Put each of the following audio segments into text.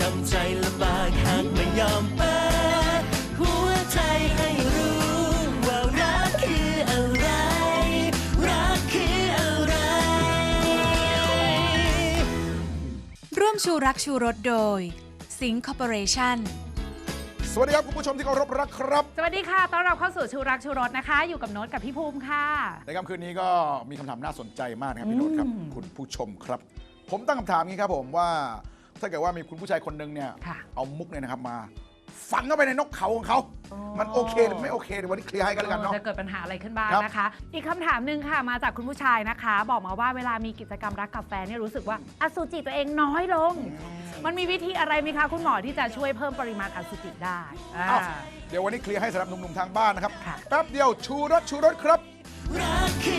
ทำใจลำบากหากไม่ยอมเปิดหัวใจให้รู้ว่ารักคืออะไร รักคืออะไร ร่วมชูรักชูรสโดย สิงคอร์ปอเรชั่นสวัสดีครับ คุณผู้ชมที่เคารพรักครับสวัสดีค่ะ ต้อนรับเข้าสู่ชูรักชูรสนะคะ อยู่กับโน้ตกับพี่ภูมิค่ะ ในค่ำคืนนี้ก็มีคำถามน่าสนใจมากนะครับพี่โน้ตครับ คุณผู้ชมครับ ผมตั้งคำถามนี้ครับผมว่า ถ้าเกิดว่ามีคุณผู้ชายคนหนึ่งเนี่ย ค่ะเอามุกเนี่ยนะครับมาฝังเข้าไปในนกเขาของเขามันโอเคหรือไม่โอเคเดี๋ยววันนี้เคลียร์ให้กันแล้วกันเนาะ จะเกิดปัญหาอะไรขึ้นบ้างครับ นะคะ อีกคำถามหนึ่งค่ะมาจากคุณผู้ชายนะคะ บอกมาว่าเวลามีกิจกรรมรักกับแฟนเนี่ยรู้สึกว่าอสุจิตัวเองน้อยลง มันมีวิธีอะไรไหมคะคุณหมอที่จะช่วยเพิ่มปริมาณอสุจิได้อ่า อ้าวเดี๋ยววันนี้เคลียร์ให้สำหรับหนุ่มๆทางบ้านนะครับค่ะ แป๊บเดียวชูรสชูรสครับรักคื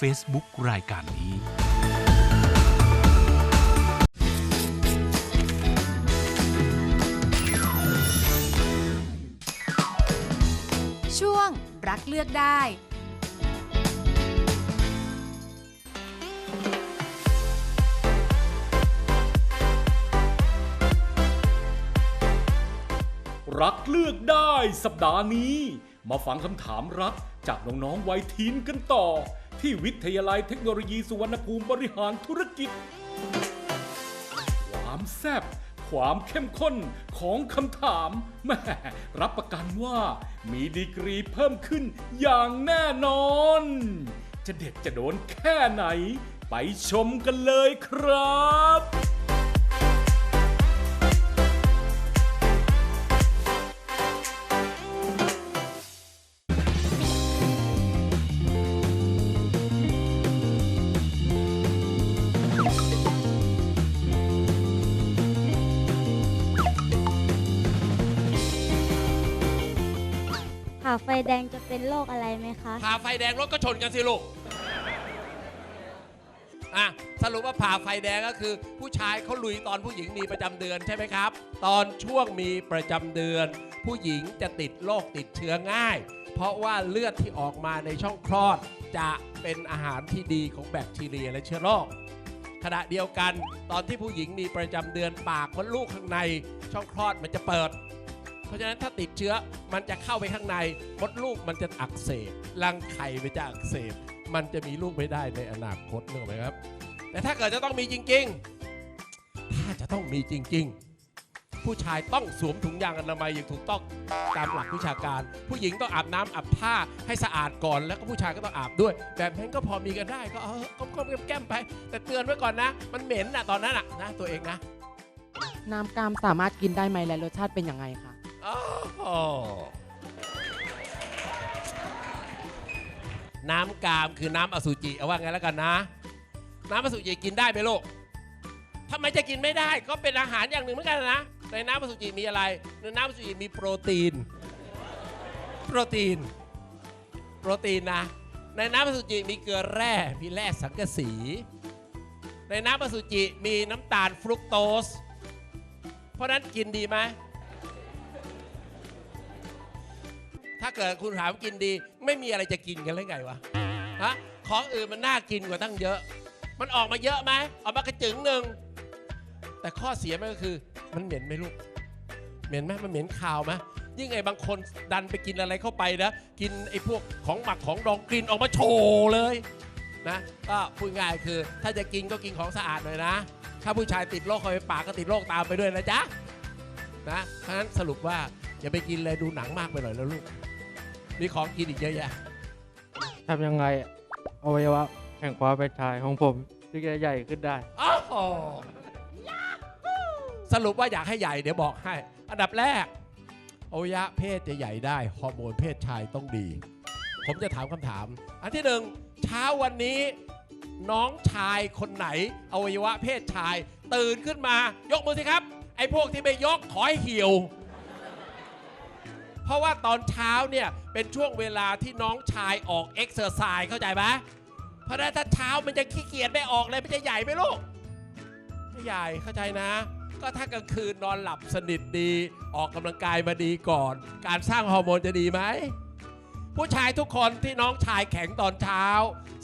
Facebook รายการนี้ ช่วงรักเลือกได้รักเลือกได้สัปดาห์นี้ มาฟังคำถามรัก จากน้องๆวัยทีนกันต่อ ที่วิทยาลัยเทคโนโลยีสุวรรณภูมิบริหารธุรกิจ ความแซ่บความเข้มข้นของคำถามแม่รับประกันว่ามีดีกรีเพิ่มขึ้นอย่างแน่นอน จะเด็ดจะโดนแค่ไหน ไปชมกันเลยครับ ไฟแดงจะเป็นโรคอะไรไหมคะ ผ่าไฟแดงรถก็ชนกันสิลูกอะสรุปว่าผ่าไฟแดงก็คือ ผู้ชายเขาลุยตอนผู้หญิงมีประจำเดือนใช่ไหมครับ ตอนช่วงมีประจำเดือน ผู้หญิงจะติดโรคติดเชื้อง่าย เพราะว่าเลือดที่ออกมาในช่องคลอด จะเป็นอาหารที่ดีของแบคทีเรียและเชื้อโรคขณะเดียวกัน ตอนที่ผู้หญิงมีประจำเดือนปากมดลูกข้างในช่องคลอดมันจะเปิด เพราะฉะนั้นถ้าติดเชื้อมันจะเข้าไปข้างในมดลูกมันจะอักเสบรังไข่มันจะอักเสบมันจะมีลูกไม่ได้ในอนาคตนึกออกไหมครับ แต่ถ้าเกิดจะต้องมีจริง ๆ ถ้าจะต้องมีจริง ๆ ผู้ชายต้องสวมถุงยางอนามัยอย่างถูกต้องตามหลักวิชาการ ผู้หญิงต้องอาบน้ำอาบท่าให้สะอาดก่อน แล้วก็ผู้ชายก็ต้องอาบด้วย แบบนั้นก็พอมีกันได้ก็เออก้มๆแก้มๆไป แต่เตือนไว้ก่อนนะ มันเหม็นนะตอนนั้นอะนะตัวเองนะน้ำกามสามารถกินได้ไหมและรสชาติเป็นยังไงคะ น้ำกามคือน้ำอสุจิเอาว่าไงแล้วกันนะ น้ำอสุจิกินได้ไหมลูกทำไมจะกินไม่ได้ก็เป็นอาหารอย่างหนึ่งเหมือนกันนะ ในน้ำอสุจิมีอะไร ในน้ำอสุจิมีโปรตีน โปรตีน โปรตีนนะ ในน้ำอสุจิมีเกลือแร่ มีแร่สังกะสี ในน้ำอสุจิมีน้ำตาลฟรุกโตส เพราะฉะนั้นกินดีไหม ถ้าเกิดคุณถามกินดี ไม่มีอะไรจะกินกันเลยไงวะฮะของอื่นมันน่ากินกว่าตั้งเยอะ มันออกมาเยอะไหมออกมากระจึงหนึ่งแต่ข้อเสียมันก็คือ มันเหม็นไหมลูกเหม็นไหมมันเหม็นคาวไหมยิ่งไอ้บางคนดันไปกินอะไรเข้าไปนะกินไอ้พวกของหมักของดองกลิ่นออกมาโชว์เลยนะก็พูดง่ายคือ ถ้าจะกินก็กินของสะอาดหน่อยนะ ถ้าผู้ชายติดโรคเข้าไปปากก็ติดโรคตามไปด้วยนะจ๊ะนะเพราะฉะนั้นสรุปว่าอย่าไปกินเลยดูหนังมากไปหน่อยแล้วลูก มีของกินอีกเยอะแยะ ทำยังไงอวัยวะแห่งความเป็นชายของผมที่จะใหญ่ขึ้นได้ โอ้โหสรุปว่าอยากให้ใหญ่เดี๋ยวบอกให้ อันดับแรกอวัยวะเพศจะใหญ่ได้ ฮอร์โมนเพศชายต้องดี ผมจะถามคำถาม อันที่หนึ่งเช้าวันนี้ น้องชายคนไหน อวัยวะเพศชาย ตื่นขึ้นมายกมือสิครับ ไอ้พวกที่ไม่ยกขอให้เหี่ยว เพราะว่าตอนเช้าเนี่ยเป็นช่วงเวลาที่น้องชายออกเอ็กซ์เซอร์ไซส์เข้าใจไหมเพราะถ้าเช้ามันจะขี้เกียจไม่ออกเลยมันจะใหญ่ไหมลูกไม่ใหญ่เข้าใจนะ ก็ถ้ากลางคืนนอนหลับสนิทดีออกกำลังกายมาดีก่อน การสร้างฮอร์โมนจะดีไหมผู้ชายทุกคนที่น้องชายแข็งตอนเช้า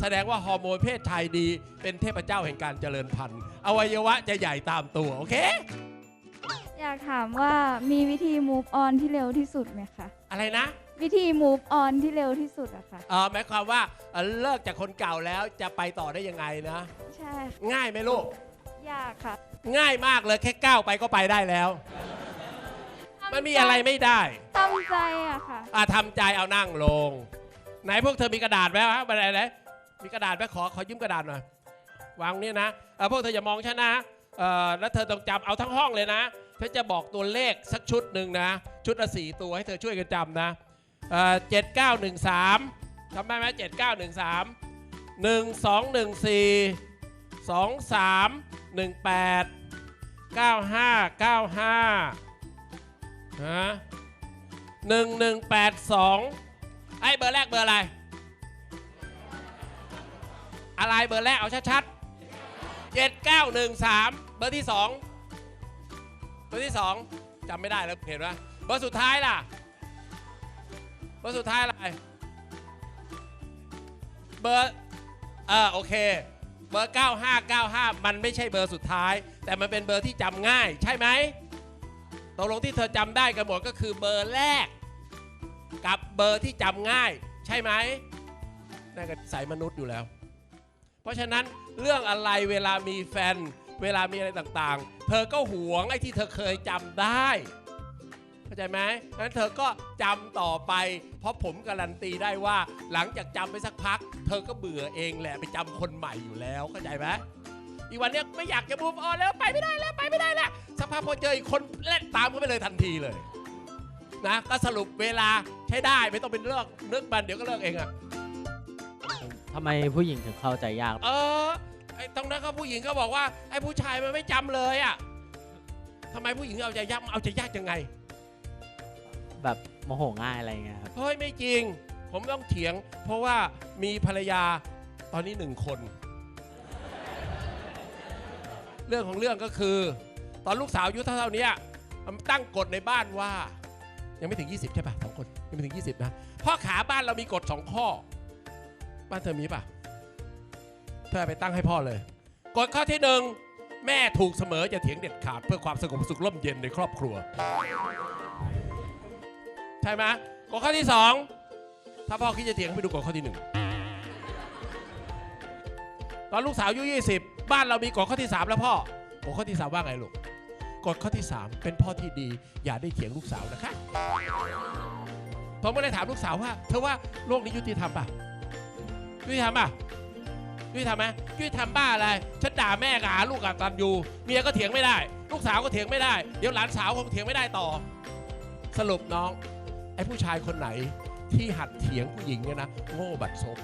แสดงว่าฮอร์โมนเพศชายดี เป็นเทพเจ้าแห่งการเจริญพันธุ์อวัยวะจะใหญ่ตามตัว โอเค อยากถามว่ามีวิธี move on ที่เร็วที่สุดไหมคะ อะไรนะวิธี move on ที่เร็วที่สุดอะค่ะ เออหมายความว่าเอ่อเลิกจากคนเก่าแล้วจะไปต่อได้ยังไงนะ ใช่ค่ะง่ายไหมลูก ยากค่ะง่ายมากเลยแค่ก้าวไปก็ไปได้แล้ว มันมีอะไรไม่ได้ ตั้งใจอะค่ะ อะทำใจเอานั่งลง ไหนพวกเธอมีกระดาษไหมวะอะไรไหนมีกระดาษไหมขอขอยืมกระดาษหน่อยวางนี่นะเอ่อพวกเธออย่ามองฉันนะเอ่อแล้วเธอต้องจำเอาทั้งห้องเลยนะ ฉันจะบอกตัวเลขสักชุดหนึ่งนะ ชุดละสี่ตัวให้เธอช่วยกันจำนะเจ็ดเก้าหนึ่งสามจำได้ไหมเจ็ดเก้าหนึ่งสามหนึ่งสองหนึ่งสี่สองสามหนึ่งแปดเก้าห้าเก้าห้าฮะหนึ่งหนึ่งแปดสองไอ้เบอร์แรกเบอร์อะไร อะไรเบอร์แรกเอาชัดๆ7913เบอร์ที่2เบอร์ที่สองัวที่2จำไม่ได้แล้วเห็นไหมเบอร์สุดท้ายล่ะ เบอร์สุดท้ายอะไร เบอร์เออโอเค เบอร์ 9595 มันไม่ใช่เบอร์สุดท้าย แต่มันเป็นเบอร์ที่จำง่าย ใช่ไหมตกลงที่เธอจำได้กันหมดก็คือเบอร์แรก กับเบอร์ที่จำง่าย ใช่ไหมนั่นก็สายมนุษย์อยู่แล้ว เพราะฉะนั้นเรื่องอะไรเวลามีแฟน เวลามีอะไรต่างๆ เธอก็หวงไอ้ที่เธอเคยจำได้เข้าใจไหมงั้นเธอก็จำต่อไป เพราะผมการันตีได้ว่าหลังจากจำไปสักพัก เธอก็เบื่อเองแหละไปจำคนใหม่อยู่แล้วเข้าใจไหมอีกวันเนี้ยไม่อยากจะมูฟออนแล้วไปไม่ได้แล้วไปไม่ได้แล้วสักพักพอเจออีกคนเล่นตามก็ไปเลยทันทีเลยนะก็สรุปเวลาใช้ได้ไม่ต้องเป็นเรื่องนึกมันเดี๋ยวก็เลิกเองอะ ทำไมผู้หญิงถึงเข้าใจยาก เออ ไอ้ตรงนั้นก็ผู้หญิงก็บอกว่าไอ้ผู้ชายมันไม่จำเลยอะทำไมผู้หญิงเอาใจยากเอาใจยากยังไง แบบโมโหง่ายอะไรเงี้ยครับ เฮ้ยไม่จริง ผมต้องเถียง เพราะว่ามีภรรยาตอนนี้หนึ่งคน เรื่องของเรื่องก็คือ ตอนลูกสาวอายุเท่าๆเนี้ยมันตั้งกฎในบ้านว่า ยังไม่ถึง 20 ใช่ป่ะสองคนยังไม่ถึง 20 นะพ่อขาบ้านเรามีกฎสองข้อ บ้านเธอมีป่ะ เธอไปตั้งให้พ่อเลยกฎข้อที่หนึ่งแม่ถูกเสมอจะเถียงเด็ดขาดเพื่อความสงบสุขร่มเย็นในครอบครัว ใช่ไหมกฎข้อที่สองถ้าพ่อคิดจะเถียงให้ไปดูกฎข้อที่หนึ่งตอนลูกสาวอายุ20 บ้านเรามีกฎข้อที่ 3 แล้วพ่อกฎข้อที่ 3 ว่าไงลูกกฎข้อที่ 3 เป็นพ่อที่ดี อย่าได้เถียงลูกสาวนะคะผมก็เลยถามลูกสาวว่า เธอว่าโลกนี้ยุติธรรมป่ะยุติธรรมป่ะ ยุติธรรมไหมยุติธรรมบ้าอะไร ฉันด่าแม่กับหาลูกกับตันยูเมียก็เถียงไม่ได้ ลูกสาวก็เถียงไม่ได้ เดี๋ยวหลานสาวคงเถียงไม่ได้ต่อ สรุปน้อง ไอ้ผู้ชายคนไหนที่หัดเถียงผู้หญิงเนี่ยนะโง่บัดซบ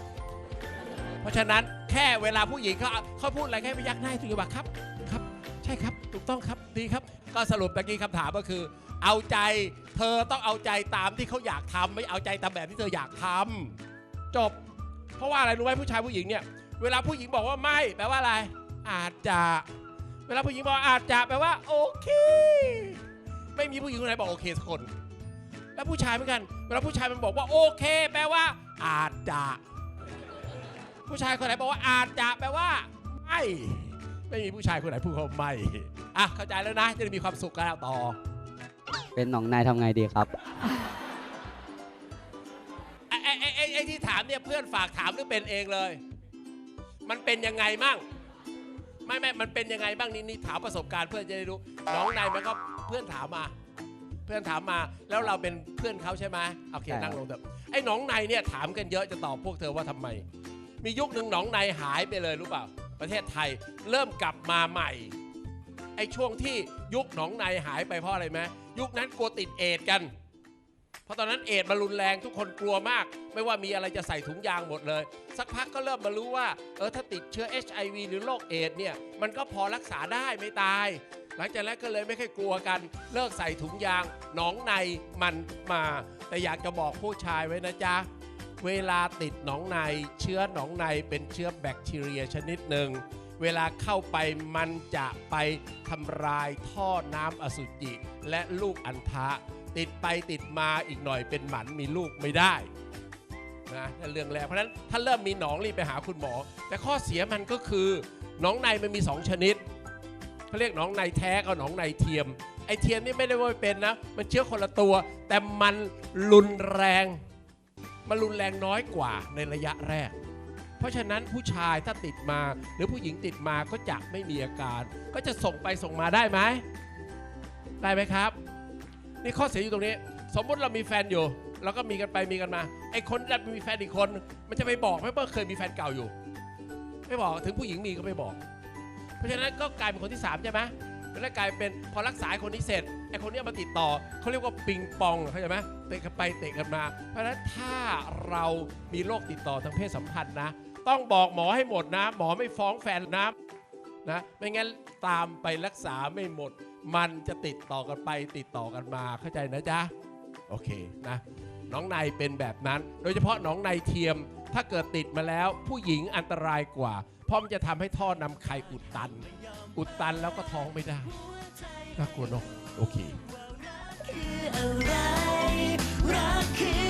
เพราะฉะนั้นแค่เวลาผู้หญิงเขาเขาพูดอะไรแค่ไปยักหน้าให้ตัวเองว่าครับครับ ใช่ครับ ถูกต้องครับดีครับ ก็สรุปตะกี้คำถามก็คือ เอาใจเธอต้องเอาใจตามที่เขาอยากทำไม่เอาใจตามแบบที่เธออยากทำจบ เพราะว่าอะไรรู้ไหมผู้ชายผู้หญิงเนี่ย เวลาผู้หญิงบอกว่าไม่ แปลว่าอะไร อาจจะ เวลาผู้หญิงบอกอาจจะแปลว่าโอเค ไม่มีผู้หญิงคนไหนบอกโอเคสักคน แล้วผู้ชายเหมือนกัน เวลาผู้ชายมันบอกว่าโอเค แปลว่า อาจจะ ผู้ชายคนไหนบอกว่าอาจจะแปลว่า ไม่ ไม่มีผู้ชายคนไหนพูดคำว่าไม่ อะเข้าใจแล้วนะ จะได้มีความสุขกันแล้วต่อ เป็นหนองนายทำไงดีครับไอ้ไอ้ไอ้ไอ้ไอ้ที่ถามเนี่ยเพื่อนฝากถามหรือเป็นเองเลย มันเป็นยังไงมั่งไม่ไม่มันเป็นยังไงบ้างนี่นี่ถามประสบการณ์เพื่อนจะได้รู้น้องนายมันก็เพื่อนถามมา เพื่อนถามมาแล้วเราเป็นเพื่อนเขาใช่ไหมโอเคใช่ นั่งลงเถอะไอ้หนองในเนี่ยถามกันเยอะจะตอบพวกเธอว่าทำไม มียุคหนึ่งหนองในหายไปเลยรู้เปล่า ประเทศไทยเริ่มกลับมาใหม่ไอ้ช่วงที่ยุคหนองในหายไปเพราะอะไรไหมยุคนั้นกลัวติดเอดส์กันเพ ราะตอนนั้นเอดส์มันรุนแรงทุกคนกลัวมาก ไม่ว่ามีอะไรจะใส่ถุงยางหมดเลย สักพักก็เริ่มมารู้ว่าเออถ้าติดเชื้อ HIV หรือโรคเอดส์เนี่ยมันก็พอรักษาได้ไม่ตาย หลังจากนั้นก็เลยไม่ค่อยกลัวกัน เลิกใส่ถุงยางหนองในมันมา แต่อยากจะบอกผู้ชายไว้นะจ๊ะ เวลาติดหนองในเชื้อหนองในเป็นเชื้อแบคทีเรียชนิดหนึ่งเวลาเข้าไปมันจะไปทำลายท่อน้ำอสุจิและลูกอัณฑะ ติดไปติดมาอีกหน่อยเป็นหมันมีลูกไม่ได้นะนั่นเรื่องแรกเพราะฉะนั้นถ้าเริ่มมีหนองรีบไปหาคุณหมอ แต่ข้อเสียมันก็คือหนองในมันมี 2 ชนิดเขาเรียกหนองในแท้กับหนองในเทียมไอเทียมนี่ไม่ได้ว่าเป็นนะ มันเชื้อคนละตัว แต่มันรุนแรงมันรุนแรงน้อยกว่าในระยะแรก เพราะฉะนั้นผู้ชายถ้าติดมาหรือผู้หญิงติดมาก็จะไม่มีอาการ ก็จะส่งไปส่งมาได้ไหมได้ไหมครับ นี่ข้อเสียอยู่ตรงนี้ สมมติเรามีแฟนอยู่เราก็มีกันไปมีกันมาไอ้คนที่มีแฟนอีกคน มันจะไปบอกไหมว่าเคยมีแฟนเก่าอยู่ ไม่บอกถึงผู้หญิงมีก็ไม่บอก เพราะฉะนั้นก็กลายเป็นคนที่สามใช่ไหมแล้วกลายเป็นพอรักษาคนนี้เสร็จไอ้คนนี้มาติดต่อเขาเรียกว่าปิงปองเข้าใจไหมเตะกันไปเตะกันมา เพราะฉะนั้นถ้าเรามีโรคติดต่อทางเพศสัมพันธ์นะ ต้องบอกหมอให้หมดนะ หมอไม่ฟ้องแฟนนะนะไม่งั้นตามไปรักษาไม่หมด มันจะติดต่อกันไปติดต่อกันมาเข้าใจนะจ๊ะโอเคนะน้องในเป็นแบบนั้น โดยเฉพาะน้องในเทียม ถ้าเกิดติดมาแล้ว ผู้หญิงอันตรายกว่า เพราะมันจะทำให้ท่อนำไข่อุดตัน อุดตันแล้วก็ท้องไม่ได้น่ากลัวเนอะโอเคอะไรรักคือ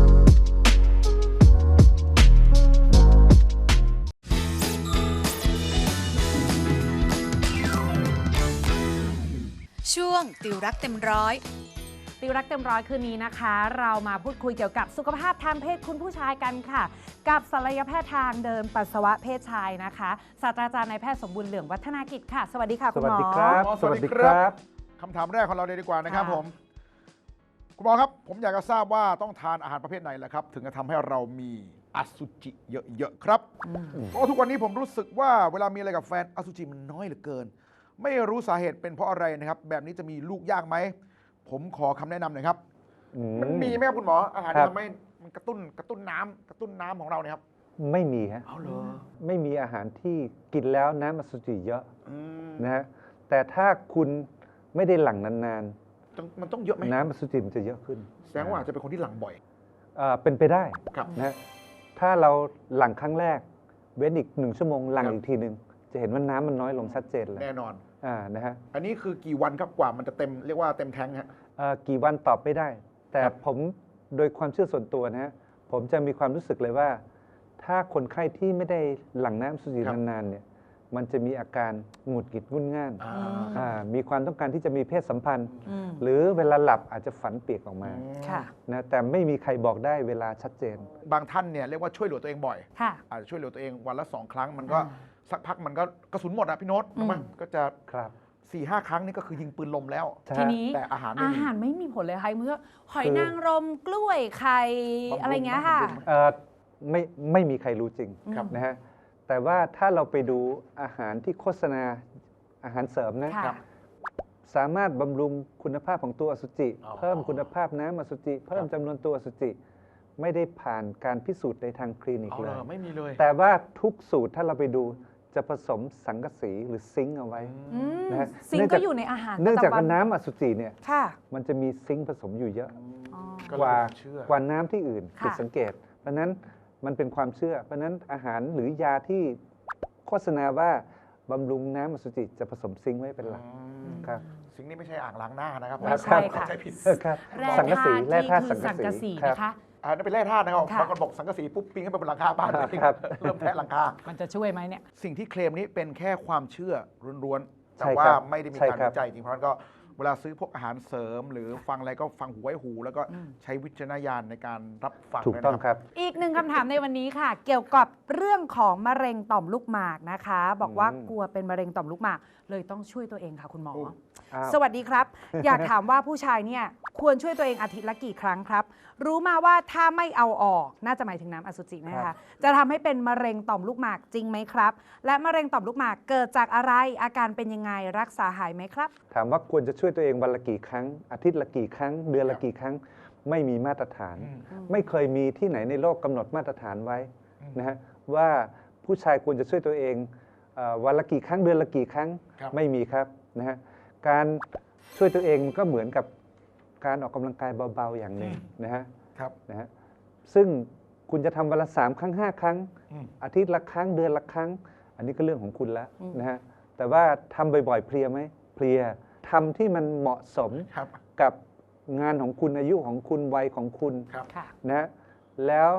ช่วงติวรักเต็มร้อยติวรักเต็มร้อยคืนนี้นะคะ เรามาพูดคุยเกี่ยวกับสุขภาพทางเพศคุณผู้ชายกันค่ะ กับศัลยแพทย์ทางเดินปัสสาวะเพศชายนะคะศาสตราจารย์นายแพทย์สมบูรณ์เหลืองวัฒนากิจค่ะ สวัสดีค่ะคุณหมอหมอสวัสดีครับคำถามแรกของเราเลยดีกว่านะครับค่ะผมคุณหมอครับ ผมอยากจะทราบว่าต้องทานอาหารประเภทไหนแหละครับ ถึงจะทำให้เรามีอสุจิเยอะๆครับเพราะทุกวันนี้ผมรู้สึกว่าเวลามีอะไรกับแฟนอสุจิมันน้อยเหลือเกิน ไม่รู้สาเหตุเป็นเพราะอะไรนะครับ แบบนี้จะมีลูกยากไหม ผมขอคำแนะนำหน่อยครับมันมีไหมครับคุณหมออาหารครัที่บทำให้มันกระตุ้นกระตุ้นน้ำกระตุ้นน้ำของเราเนี่ยครับไม่มีฮะเอาเหรอไม่มีอาหารที่กินแล้วน้ำอสุจิเยอะอืมนะฮะแต่ถ้าคุณไม่ได้หลั่งนานต้องมันต้องเยอะไหมๆ น้ำอสุจิมันจะเยอะขึ้นแสดงว่าอาจจะเป็นคนที่หลังบ่อยเอ่อเป็นไปได้ครับ นะฮะถ้าเราหลั่งครั้งแรก เว้นอีกหนึ่งชั่วโมงหลั่งครับ อีกทีหนึ่งจะเห็นว่าน้ำมันน้อยลงชัดเจนเลย แน่นอน อ่านะฮะอันนี้คือกี่วันครับกว่ามันจะเต็มเรียกว่าเต็มแท้งฮะ เอ่อกี่วันตอบไม่ได้ แต่ครับผมโดยความเชื่อส่วนตัวนะฮะผมจะมีความรู้สึกเลยว่า ถ้าคนไข้ที่ไม่ได้หลั่งน้ำอสุจินานๆเนี่ยมันจะมีอาการหงุดหงิดงุนง่านอ่าอ่ามีความต้องการที่จะมีเพศสัมพันธ์ อืมหรือเวลาหลับอาจจะฝันเปียกออกมาค่ะ นะแต่ไม่มีใครบอกได้เวลาชัดเจน บางท่านเนี่ยเรียกว่าช่วยเหลือตัวเองบ่อย ค่ะ อาจจะช่วยเหลือตัวเองวันละสองครั้งมันก็อ่า สักพักมันก็กระสุนหมดอะพี่โน้ตอืมมันก็จะครับ สี่ห้าครั้งนี่ก็คือยิงปืนลมแล้วทีนี้แต่อาหารไม่อามีหารไม่มีผลเลยค่ะเมื่อหอยคือนางรมกล้วยไข่บำรุงอะไรเงี้ยค่ะ บำรุง เอ่อไม่ไม่มีใครรู้จริงครับ นะฮะแต่ว่าถ้าเราไปดูอาหารที่โฆษณาอาหารเสริมนะค่ะสามารถบำรุงคุณภาพของตัวอสุจิ อ๋อ เพิ่มคุณภาพน้ำอสุจิ เพิ่มจำนวนตัวอสุจิ ไม่ได้ผ่านการพิสูจน์ในทางคลินิกเอาเลเลย ยไม่มีเลย แต่ว่าทุกสูตรถ้าเราไปดู จะผสมสังกะสีหรือซิงค์เอาไว้อืมนะฮะซิงเนื่ก์องก็จากอยู่ในอาหารเนื่องจากประจำวัว่าน้ำอสุจิเนี่ยค่ะมันจะมีซิงค์ผสมอยู่เยอะ อ๋อ ก็กเลยว่าเชื่อ กว่าน้ำที่อื่นค่ะ ผิดสังเกต เพราะฉะนั้นมันเป็นความเชื่อ เพราะฉะนั้นอาหารหรือยาที่โฆโฆษณาว่าบำรุงน้ำอสุจิจะผสมซิงค์ไว้เป็นหลัก ครับ สิ่งนี้ไม่ใช่อ่างล้างหน้านะครับไม่ใช่ค่ะ เข้าใจผิด ครับแร่สังกะธาสีตุแร่ที่ธาตุคือสัสังงกะกะสีสีครับ นะคะ อ่านั่นเป็นแร่ธาตุนะครับค่ะ บางคนบอกสังกะสีปุ๊บปีนขึ้นไปบนหลังคาบ้านตัวเองครับ เริ่มแทะหลังคา มันจะช่วยไหมเนี่ย สิ่งที่เคลมนี้เป็นแค่ความเชื่อล้วนๆ แต่ใช่ว่าครับไม่ได้มีใช่การครับ วิจัยจริงเพราะฉะนั้นก็เวลาซื้อพวกอาหารเสริม หรือฟังอะไรก็ฟังหูไว้หู แล้วก็ใช้วิจารณญาณในการรับฟังถูกด้วยต้องนะครับ อีกหนึ่งคำถามในวันนี้ค่ะ เกี่ยวกับเรื่องของมะเร็งต่อมลูกหมากนะคะ บอกว่าอืม กลัวเป็นมะเร็งต่อมลูกหมาก เลยต้องช่วยตัวเองค่ะคุณหมออ้าว สวัสดีครับ อยากถามว่าผู้ชายเนี่ยควรช่วยตัวเองอาทิตย์ละกี่ครั้งครับ รู้มาว่าถ้าไม่เอาออกน่าจะหมายถึงน้ำอสุจินะครัคะบ จะทำให้เป็นมะเร็งต่อมลูกหมากจริงไหมครับ และมะเร็งต่อมลูกหมากเกิดจากอะไรอาการเป็นยังไงรักษาหายไหมครับ ถามว่าควรจะช่วยตัวเองวันละกี่ครั้ง อาทิตย์ละกี่ครั้ง เดือนละกี่ครั้ง ไม่มีมาตรฐานไม่เคยมีที่ไหนในโลกกำหนดมาตรฐานไว้นะฮะว่าผู้ชายควรจะช่วยตัวเองเอ่อวันละกี่ครั้งเดือนละกี่ครั้งครับ ไม่มีครับนะฮะ การช่วยตัวเองก็เหมือนกับการออกกำลังกายเบาๆอย่างหนึ่งนะฮะครับนะฮะซึ่งคุณจะทำวันละสามครั้งห้าครั้งอืมอาทิตย์ละครั้งเดือนละครั้ง อันนี้ก็เรื่องของคุณแล้วอืมนะฮะแต่ว่าทำบ่อยๆเพลียไหมเพลียทำที่มันเหมาะสมครับกับงานของคุณอายุของคุณวัยของคุณครับค่ะนะฮะแล้ว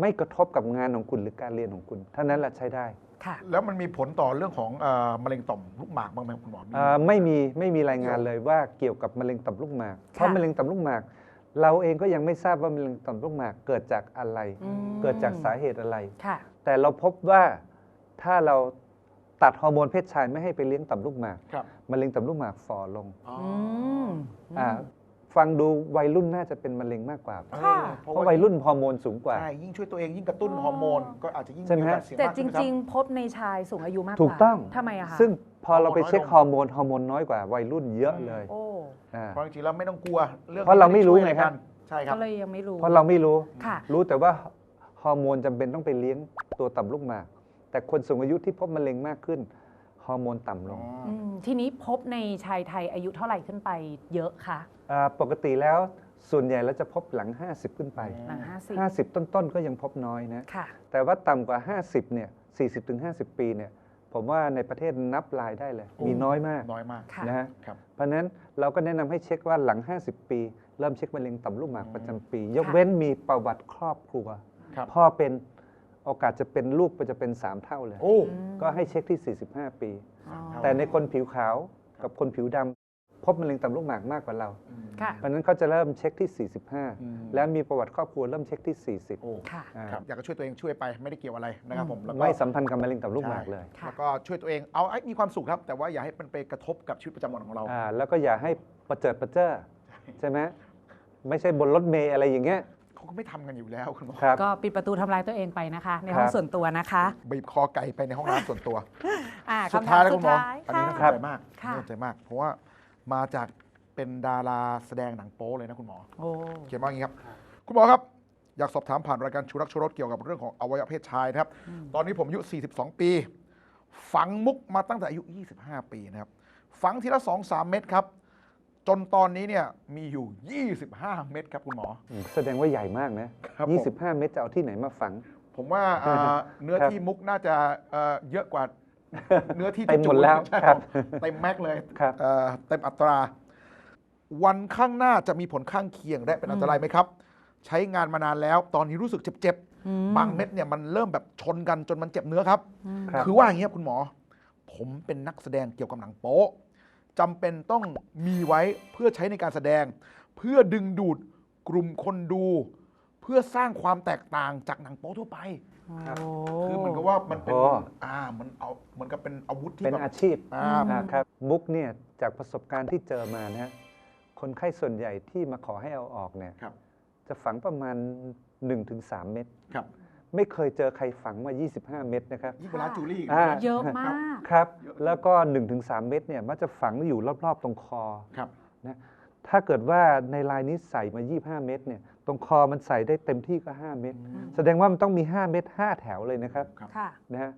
ไม่กระทบกับงานของคุณหรือการเรียนของคุณเท่านั้นแหละใช้ได้ ค่ะแล้วมันมีผลต่อเรื่องของเอ่อมะเร็งต่อมลูกหมากบ้างไหมคุณหมอมีอ่าไม่มีไม่มีรายงานเลยว่าเกี่ยวกับมะเร็งต่อมลูกหมาก เพราะมะเร็งต่อมลูกหมาก เราเองก็ยังไม่ทราบว่ามะเร็งต่อมลูกหมาก เกิดจากอะไร อืมเกิดจากสาเหตุอะไร ค่ะ แต่เราพบว่าถ้าเราตัดฮอร์โมนเพศชายไม่ให้ไปเลี้ยงต่อมลูกหมากครับ มะเร็งต่อมลูกหมากฝ่อลงอ๋ออืม อ่า ฟังดูวัยรุ่นน่าจะเป็นมะเร็งมากกว่า เออค่ะเพราะเพราะว่าวัยรุ่นฮอร์โมนสูงกว่า ใช่ยิ่งช่วยตัวเองยิ่งกระตุ้นฮอร์โมนก็อาจจะยิ่งใช่ไหมมีโอกาฮะสเสี่ยงแต่มากจขึ้นนะคบริง ๆ พบในชายสูงอายุมากกว่าถูกต้องทำไมอะคะซึ่งพอเราไปฮอร์โมนน้อยเช็คลงฮอร์โมนฮอร์โมนน้อยกว่าวัยรุ่นเยอะเลยโอ้อ่า เพราะจริงๆแล้วไม่ต้องกลัวเรื่องเพราะเราไม่รู้ช่วยไงครับกันใช่ครับก็เลยยังไม่รู้เพราะเราไม่รู้ ค่ะ รู้แต่ว่าฮอร์โมนจำเป็นต้องไปเลี้ยงตัวต่ำลูกหมาก แต่คนสูงอายุที่พบมะเร็งมากขึ้น ฮอร์โมนต่ำลงอืมทีนี้พบในชายไทยอายุเท่าไหร่ขึ้นไปเยอะคะาปกติแล้วส่วนใหญ่แล้วจะพบหลัง 50 ขึ้นไป หลังห้าสิบ50 ต้นๆ ก็ยังพบน้อยนะ ค่ะ แต่ว่าต่ำกว่า 50 เนี่ย 40-50 ปีเนี่ย ผมว่าในประเทศนับรายได้เลย โอ้ มีน้อยมากน้อยมากค่ะ นะฮะ ครับ เพราะฉะนั้นเราก็แนะนำให้เช็คว่าหลัง 50 ปี เริ่มเช็คมะเร็งต่อมลูกหมากอืมประจำปี ยกเว้นมีประวัติครอบครัว ครับ พ่อเป็น โอกาสจะเป็นลูกก็จะเป็น 3 เท่าเลย โอ้ ก็ให้เช็คที่ 45 ปีอ๋อแต่ในคนผิวขาวกับคนผิวดำพบมะเร็งต่อมลูกหมากมากกว่าเรา ค่ะ เพราะฉะนั้นเขาจะเริ่มเช็คที่อืม45 แล้วมีประวัติครอบครัวเริ่มเช็คที่ 40 โอ้ค่ะอ่าครับอยากจะช่วยตัวเองช่วยไปไม่ได้เกี่ยวอะไรนะครับผมแล้วก็ไม่สัมพันธ์กับมะเร็งต่อมลูกหมากเลยค่ะ แล้วก็ช่วยตัวเองเอาไอ้มีความสุขครับ แต่ว่าอย่าให้มันไปกระทบกับชีวิตประจำวันของเรา อ่าแล้วก็อย่าให้ประเจิดประเจ้อใช่ไหมไม่ใช่บนรถเมย์อะไรอย่างเงี้ย เขาก็ไม่ทำกันอยู่แล้วคุณหมอครับ ก็ปิดประตูทำลายตัวเองไปนะคะ ในครับห้องส่วนตัวนะคะบีบคอไก่ไปในห้องน้ำส่วนตัว อ่าสุดคำถาท้ายมแล้วสุคุดณหมอ ท้ายอันนี้ค่ะน่าสนใจมากค่ะ น่าสนใจมาก เพราะว่ามาจากเป็นดาราแสดงหนังโป๊เลยนะคุณหมอ โอ้ เขียนว่าอย่างนี้ครับ คุณหมอครับ อยากสอบถามผ่านรายการชูรักชูรสเกี่ยวกับเรื่องของอวัยวะเพศชายนะครับตอนนี้ผมอายุ 42 ปี ฝังมุกมาตั้งแต่อายุ 25 ปีนะครับ ฝังทีละ 2-3 เม็ดครับ จนตอนนี้เนี่ยมีอยู่ 25 เม็ดครับคุณหมออืมแสดงว่าใหญ่มากนะ ครับผม 25 เมตรจะเอาที่ไหนมาฝัง ผมว่าเอ่อเนื้อครับที่มุกน่าจะเอ่อเยอะกว่า เนื้อที่เต็มหมดจูนแล้วใช่ครับเต็มแม็กเลยครับ เอ่อเต็มอัตรา วันข้างหน้าจะมีผลข้างเคียงและเป็นอันตรายไหมครับ ใช้งานมานานแล้ว ตอนนี้รู้สึกเจ็บอืมๆบางเม็ดเนี่ยมันเริ่มแบบชนกันจนมันเจ็บเนื้อครับครับ คือว่าอย่างเงี้ยคุณหมอ ผมเป็นนักแสดงเกี่ยวกับหนังโป๊ะ จำเป็นต้องมีไว้เพื่อใช้ในการแสดง เพื่อดึงดูดกลุ่มคนดู เพื่อสร้างความแตกต่างจากหนังโป๊ทั่วไป ครับคือเหมือนกับว่ามันเป็นโอ้ อ่ามันเอาเหมือนกับเป็นอาวุธที่เป็นแบบอาชีพ อ่าอ่าครับมุกเนี่ยจากประสบการณ์ที่เจอมานะฮะคนไข้ส่วนใหญ่ที่มาขอให้เอาออกเนี่ยครับ จะฝังประมาณ 1-3 เม็ดครับ ไม่เคยเจอใครฝังมา 25 เม็ดนะครับยิ่งเวลาจูลี่อ่า เยอะมาก ครับแล้วก็ 1-3 เม็ดเนี่ยมักจะฝังอยู่รอบๆ ตรงคอ ครับนะถ้าเกิดว่าในลายนี้ใส่มา 25 เม็ดเนี่ยตรงคอมันใส่ได้เต็มที่ก็ 5 เม็ดแสดงว่ามันต้องมี 5 เม็ด5 แถวเลยนะครับค่ะ นะฮะ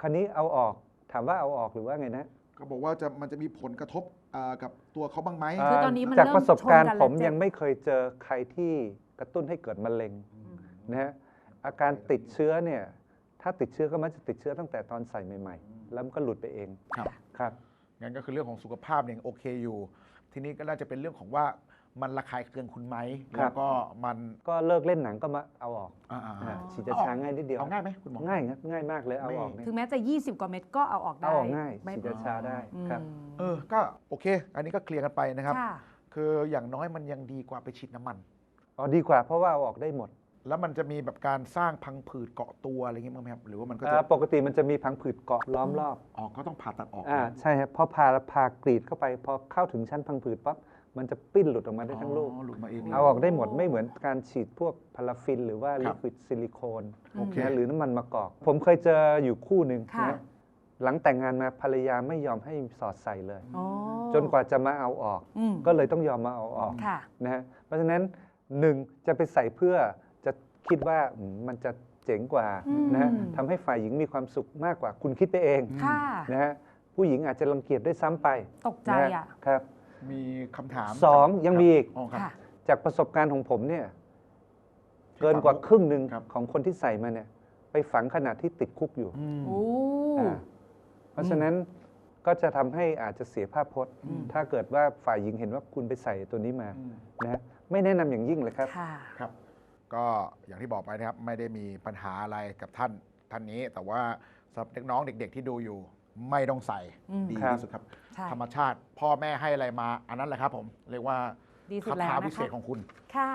คราวนี้เอาออกถามว่าเอาออกหรือว่าไงนะ ก็บอกว่าจะมันจะมีผลกระทบอ่ากับตัวเขาบ้างไหมคือตอนนี้มันจากเริ่มประสบการณ์ชนกันแล้วผมเจ็บ ยังไม่เคยเจอใครที่กระตุ้นให้เกิดมะเร็งนะฮะ อาการติดเชื้อเนี่ยถ้าติดเชื้อก็มักจะติดเชื้อตั้งแต่ตอนใส่ใหม่ๆ แล้วมันก็หลุดไปเองครับ ครับงั้นก็คือเรื่องของสุขภาพเนี่ยโอเคอยู่ ทีนี้ก็น่าจะเป็นเรื่องของว่ามันระคายเคืองคุณไหมครัแล้บวก็มันก็เลิกเล่นหนังก็มาเอาออกอ่าๆอ่าๆฉีดยาชาง่ายนิดเดียวเอาง่ายไหมคุณหมอ ง่ายครับง่ายมากเลยเอาออกเนี่ยถึงแม้จะ 20 กว่าเม็ดก็เอาออกได้เอาออกง่ายไม่ฉีดยาชาได้อืมครับ เออ ก็โอเค อันนี้ก็เคลียร์กันไปนะครับ ค่ะ คืออย่างน้อยมันยังดีกว่าไปฉีดน้ำมัน อ๋อดีกว่าเพราะว่าเอาออกได้หมด แล้วมันจะมีแบบการสร้างพังผืดเกาะตัวอะไรอย่างเงี้ยมั้างไหมครับหรือว่ามันก็จะอ่าปกติมันจะมีพังผืดเกาะล้อมรอบออกก็ต้องผ่าตัดออกอ่าใช่ครับพอพาพากรีดเข้าไปพอเข้าถึงชั้นพังผืดปั๊บมันจะปิ้นหลุดออกมาได้ทั้งลูก อ๋อหลุดมาเองเอาออกได้หมดไม่เหมือนการฉีดพวกพาราฟิน หรือว่าคลิรับควิดซิลิโคนโอเค นะหรือน้ำมันมะกอก ผมเคยเจออยู่คู่หนึ่งค่ะ นะหลังแต่งงานมาภรรยาไม่ยอมให้สอดใส่เลย อ๋อจนกว่าจะมาเอาออก อืมก็เลยต้องยอมมาเอาออกค่ะ นะฮะเพราะฉะนั้นหนึ่งจะไปใส่เพื่อจะ คิดว่าอืมมันจะเจ๋งกว่าอืมนะฮะทำให้ฝ่ายหญิงมีความสุขมากกว่า คุณคิดไปเองค่ะ นะฮะผู้หญิงอาจจะรังเกียจด้วยซ้ำไปตกใจนฮอะ ครับ มีคำถามสองยังมีอีกอ๋อครับ ค่ะ จากประสบการณ์ของผมเนี่ยที่เกินกว่าฝังครึ่งหนึ่งครับ ของคนที่ใส่มาเนี่ย ไปฝังขณะที่ติดคุกอยู่อืม โอ้ อ่าเพราะฉะนั้นก็จะทำให้อาจจะเสียภาพพจน์ อืม ถ้าเกิดว่าฝ่ายหญิงเห็นว่าคุณไปใส่ตัวนี้มาอืมนะฮะไม่แนะนำอย่างยิ่งเลยครับ ค่ะ ครับ ก็อย่างที่บอกไปนะครับไม่ได้มีปัญหาอะไรกับท่านท่านนี้ แต่ว่าสำหรับเด็กน้องเด็ก ๆ ที่ดูอยู่ไม่ต้องใส่อืมดีครับ ที่สุดครับ ใช่ ธรรมชาติ พ่อแม่ให้อะไรมา อันนั้นแหละครับผม เรียกว่าดีสุดคาแล้วถานะคะ พิเศษของคุณ ค่ะ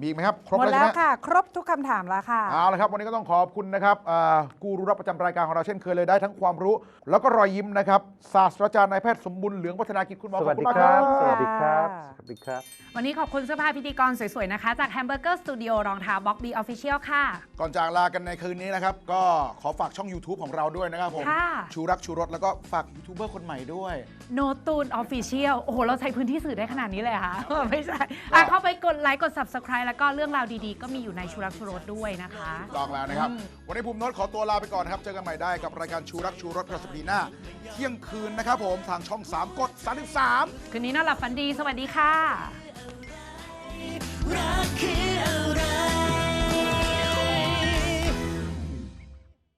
มีอีกไหมครับ ครบหมดแล้วแล้ใช่วไหมค่ะ ครบทุกคำถามแล้วค่ะ เอาละครับวันนี้ก็ต้องขอบคุณนะครับอ่ากูรูรับประจำรายการของเราเช่นเคยเลยได้ทั้งความรู้ แล้วก็รอยยิ้มนะครับศาสตราจารย์นายแพทย์สมบุญเหลืองวัฒนากิจคุณหมอสขอวับสคุดีณมากคครัรับ บ สวัสดีครับ สวัสดีครับ วันนี้ขอบคุณเสื้อผ้าพิธีกรสวยๆนะคะ จากแฮมเบอร์เกอร์สตูดิโอรองเท้าบ็อกบีออฟฟิเชียลค่ะ ก่อนจากลากันในคืนนี้นะครับ ก็ขอฝากช่อง YouTube ของเราด้วยนะครับผมค่ะ ชูรักชูรสแล้วก็ฝากยูทูบเบอร์คนใหม่ด้วย โนตูนออฟฟิเชียลโอ้โห เราใช้พื้นที่สื่อได้ขนาดนี้เลยเหรอค่ะ ไม่ใช่อะเข้าไปกดไลค์กด subscribe แล้วแล้วก็เรื่องราวดีๆ ก็มีอยู่ในชูรักชูรสด้วยนะคะ ถูกต้องแล้วนะครับ วันนี้ภูมินนตขอตัวลาไปก่อนนะครับ เจอกันใหม่ได้กับรายการชูรักชูรสพระสัปดีหน้า เที่ยงคืนนะครับผมทางช่อง 3 กด 33 คืนนี้นอนหลับฝันดี สวัสดีค่ะ